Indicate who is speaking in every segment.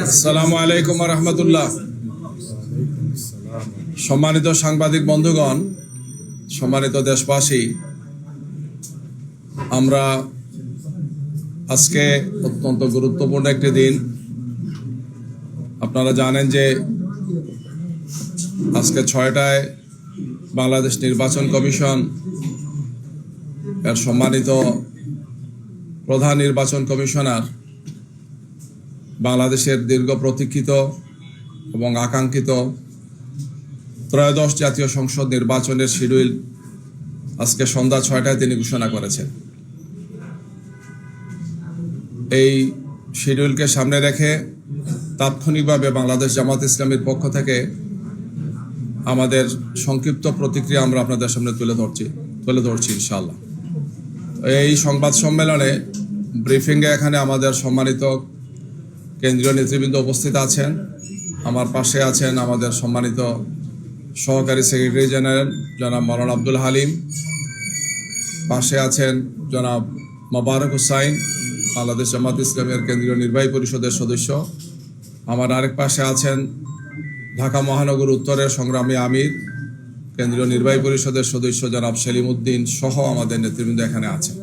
Speaker 1: আসসালামু আলাইকুম রহমতুল্লাহ সম্মানিত সাংবাদিক বন্ধুগণ, সম্মানিত দেশবাসী, আমরা আজকে অত্যন্ত গুরুত্বপূর্ণ একটি দিন। আপনারা জানেন যে আজকে ছয়টায় বাংলাদেশ নির্বাচন কমিশন এর সম্মানিত প্রধান নির্বাচন কমিশনার বাংলাদেশের দীর্ঘ প্রতীক্ষিত এবং আকাঙ্ক্ষিত ত্রয়োদশ জাতীয় সংসদ নির্বাচনের শিডিউল আজকে সন্ধ্যা ছয়টায় তিনি ঘোষণা করেছেন। এই শিডিউলকে সামনে রেখে তাৎক্ষণিকভাবে বাংলাদেশ জামাত ইসলামের পক্ষ থেকে আমাদের সংক্ষিপ্ত প্রতিক্রিয়া আমরা আপনাদের সামনে তুলে ধরছি তুলে ধরছি ইনশাআল্লাহ। এই সংবাদ সম্মেলনে ব্রিফিংয়ে এখানে আমাদের সম্মানিত কেন্দ্রীয় নেতৃবৃন্দ উপস্থিত আছেন। আমার পাশে আছেন আমাদের সম্মানিত সহকারী সেক্রেটারি জেনারেল জনাব মৌলানা আব্দুল হালিম। পাশে আছেন জনাব মোবারক হুসাইন, বাংলাদেশ জামাত ইসলামের কেন্দ্রীয় নির্বাহী পরিষদের সদস্য। আমার আরেক পাশে আছেন ঢাকা মহানগর উত্তরের সংগ্রামী আমির, কেন্দ্রীয় নির্বাহী পরিষদের সদস্য জনাব সেলিম উদ্দিন সহ আমাদের নেতৃবৃন্দ এখানে আছেন।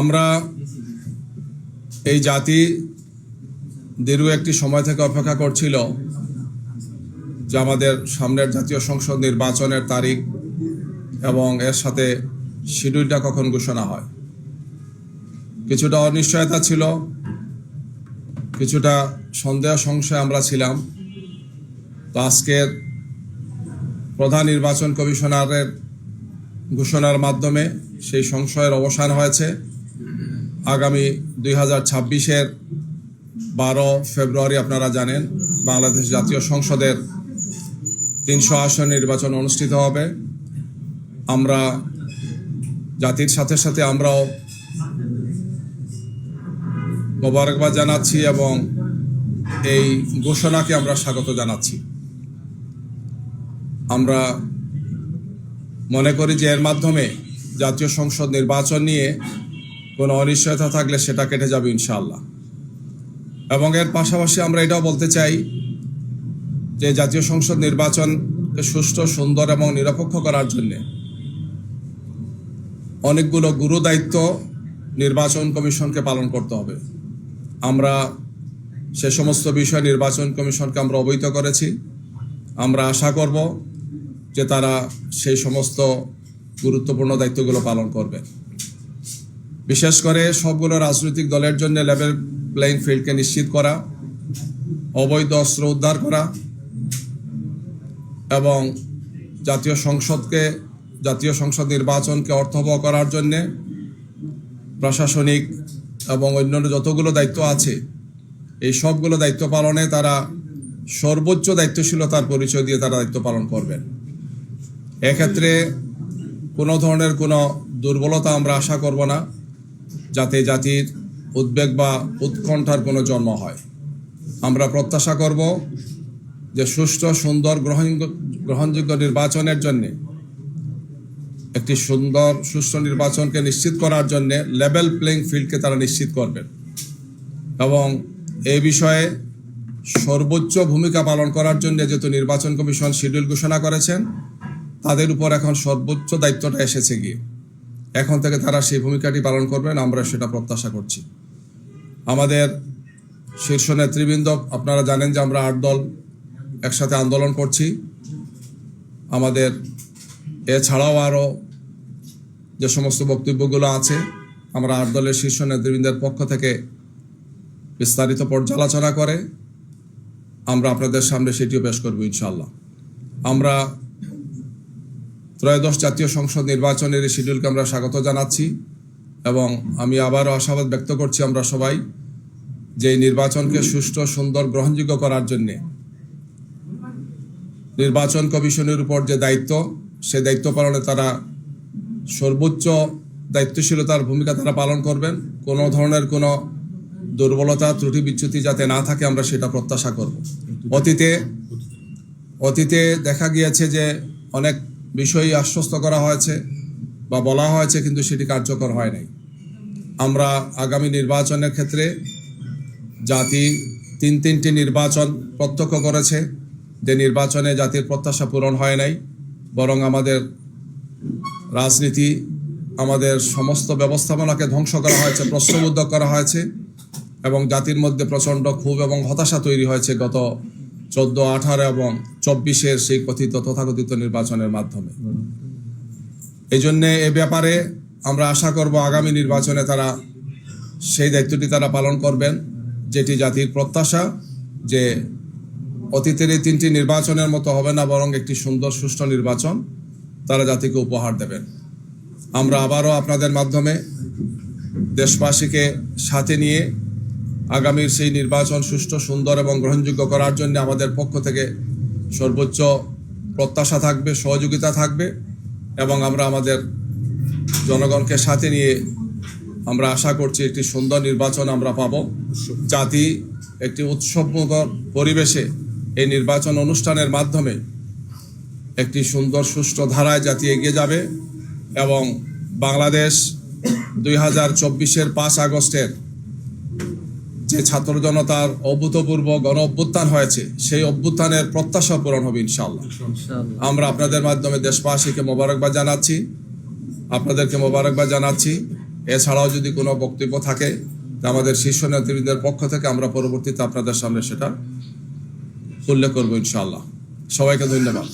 Speaker 1: আমরা এই জাতি দীর্ঘ একটি সময় থেকে অপেক্ষা করছিল যে আমাদের সামনের জাতীয় সংসদ নির্বাচনের তারিখ এবং এর সাথে শিডিউলটা কখন ঘোষণা হয়। কিছুটা অনিশ্চয়তা ছিল, কিছুটা সন্দেহ সংশয় আমরা ছিলাম। তো আজকের প্রধান নির্বাচন কমিশনারের ঘোষণার মাধ্যমে সেই সংশয়ের অবসান হয়েছে। আগামী দুই হাজার ছাব্বিশের বারো ফেব্রুয়ারি আপনারা জানেন, বাংলাদেশ জাতীয় সংসদের তিনশো আসন নির্বাচন অনুষ্ঠিত হবে। আমরা জাতির সাথে সাথে আমরাও মোবারকবাদ জানাচ্ছি এবং এই ঘোষণাকে আমরা স্বাগত জানাচ্ছি। আমরা মনে করি যে এর মাধ্যমে জাতীয় সংসদ নির্বাচন নিয়ে কোনো অনিশ্চয়তা থাকলে সেটা কেটে যাবে ইনশাআল্লাহ। এবং এর পাশাপাশি আমরা এটাও বলতে চাই যে জাতীয় সংসদ নির্বাচনকে সুষ্ঠু, সুন্দর এবং নিরপেক্ষ করার জন্যে অনেকগুলো গুরু দায়িত্ব নির্বাচন কমিশনকে পালন করতে হবে। আমরা সে সমস্ত বিষয় নির্বাচন কমিশনকে আমরা অবহিত করেছি। আমরা আশা করব যে তারা সেই সমস্ত গুরুত্বপূর্ণ দায়িত্বগুলো পালন করবে। বিশেষ করে সবগুলো রাজনৈতিক দলের জন্য লেভেল প্লেইং ফিল্ডকে নিশ্চিত করা, অবৈধ অস্ত্র উদ্ধার করা এবং জাতীয় সংসদকে, জাতীয় সংসদ নির্বাচনকে অর্থবহ করার জন্যে প্রশাসনিক এবং অন্যান্য যতগুলো দায়িত্ব আছে, এই সবগুলো দায়িত্ব পালনে তারা সর্বোচ্চ দায়িত্বশীলতার পরিচয় দিয়ে তারা দায়িত্ব পালন করবেন। এক্ষেত্রে কোনো ধরনের কোনো দুর্বলতা আমরা আশা করব না। যাতে জাতির উদ্বেগ বা উৎকণ্ঠার কোনো জন্ম হয়। আমরা প্রত্যাশা করব যে সুষ্ঠু, সুন্দর গ্রহণ গ্রহণযোগ্য নির্বাচনের জন্য, একটি সুন্দর, সুষ্ঠু নির্বাচনকে নিশ্চিত করার জন্য লেভেল প্লেইং ফিল্ডকে তারা নিশ্চিত করবেন। এবং এই বিষয়ে সর্বোচ্চ ভূমিকা পালন করার জন্য যেহেতু নির্বাচন কমিশন শিডিউল ঘোষণা করেছেন, তাদের উপর এখন সর্বোচ্চ দায়িত্বটা এসেছে গিয়ে। এখন থেকে তারা সেই ভূমিকাটি পালন করবেন, আমরা সেটা প্রত্যাশা করছি। আমাদের শীর্ষ নেতৃবৃন্দ, আপনারা জানেন যে আমরা আট দল একসাথে আন্দোলন করছি। আমাদের এছাড়াও আরও যে সমস্ত বক্তব্যগুলো আছে, আমরা আট দলের শীর্ষ নেতৃবৃন্দের পক্ষ থেকে বিস্তারিত পর্যালোচনা করে আমরা আপনাদের সামনে সেটিও পেশ করব ইনশাল্লাহ আমরা ত্রয়োদশ জাতীয় সংসদ নির্বাচনের এই শিডিউলকে আমরা স্বাগত জানাচ্ছি এবং আমি আবারও আশাবাদ ব্যক্ত করছি আমরা সবাই যে নির্বাচনকে সুষ্ঠু, সুন্দর, গ্রহণযোগ্য করার জন্যে। নির্বাচন কমিশনের উপর যে দায়িত্ব, সে দায়িত্ব পালনে তারা সর্বোচ্চ দায়িত্বশীলতার ভূমিকা তারা পালন করবেন। কোনো ধরনের কোনো দুর্বলতা, ত্রুটি, বিচ্যুতি যাতে না থাকে, আমরা সেটা প্রত্যাশা করব। অতীতে অতীতে দেখা গিয়েছে যে অনেক বিষয়ই আশ্বস্ত করা হয়েছে বা বলা হয়েছে, কিন্তু সেটি কার্যকর হয় নাই। আমরা আগামী নির্বাচনের ক্ষেত্রে জাতি তিন তিনটি নির্বাচন প্রত্যক্ষ করেছে। যে নির্বাচনে জাতির প্রত্যাশা পূরণ হয় নাই, বরং আমাদের রাজনীতি, আমাদের সমস্ত ব্যবস্থাপনাকে ধ্বংস করা হয়েছে, প্রশ্নবুদ্ধ করা হয়েছে এবং জাতির মধ্যে প্রচণ্ড ক্ষোভ এবং হতাশা তৈরি হয়েছে গত চোদ্দ, আঠারো এবং চব্বিশের সেই কথিত তথাকথিত নির্বাচনের মাধ্যমে। এই জন্যে এ ব্যাপারে আমরা আশা করব আগামী নির্বাচনে তারা সেই দায়িত্বটি তারা পালন করবেন, যেটি জাতির প্রত্যাশা যে অতীতের এই তিনটি নির্বাচনের মতো হবে না বরং একটি সুন্দর, সুষ্ঠু নির্বাচন তারা জাতিকে উপহার দেবেন। আমরা আবারও আপনাদের মাধ্যমে দেশবাসীকে সাথে নিয়ে আগামীর সেই নির্বাচন সুষ্ঠু, সুন্দর এবং গ্রহণযোগ্য করার জন্য আমাদের পক্ষ থেকে সর্বোচ্চ প্রত্যাশা থাকবে, সহযোগিতা থাকবে এবং আমরা আমাদের জনগণকে সাথে নিয়ে আমরা আশা করছি একটি সুন্দর নির্বাচন আমরা পাব। জাতি একটি উৎসবমুখর পরিবেশে এই নির্বাচন অনুষ্ঠানের মাধ্যমে একটি সুন্দর, সুষ্ঠু ধারায় জাতি এগিয়ে যাবে এবং বাংলাদেশ দুই হাজার চব্বিশের পাঁচ আগস্টের যে ছাত্র জনতার অভূতপূর্ব গণ অভ্যুত্থান হয়েছে সেই অভ্যুত্থানের প্রত্যাশা পূরণ হবে ইনশাল্লাহ আমরা আপনাদের মাধ্যমে দেশবাসীকে মোবারকবাদ জানাচ্ছি আপনাদেরকে মোবারকবাদ জানাচ্ছি। এছাড়াও যদি কোনো বক্তব্য থাকে তা আমাদের শীর্ষ নেতৃবৃন্দের পক্ষ থেকে আমরা পরবর্তীতে আপনাদের সামনে সেটা উল্লেখ করব ইনশাআল্লাহ। সবাইকে ধন্যবাদ।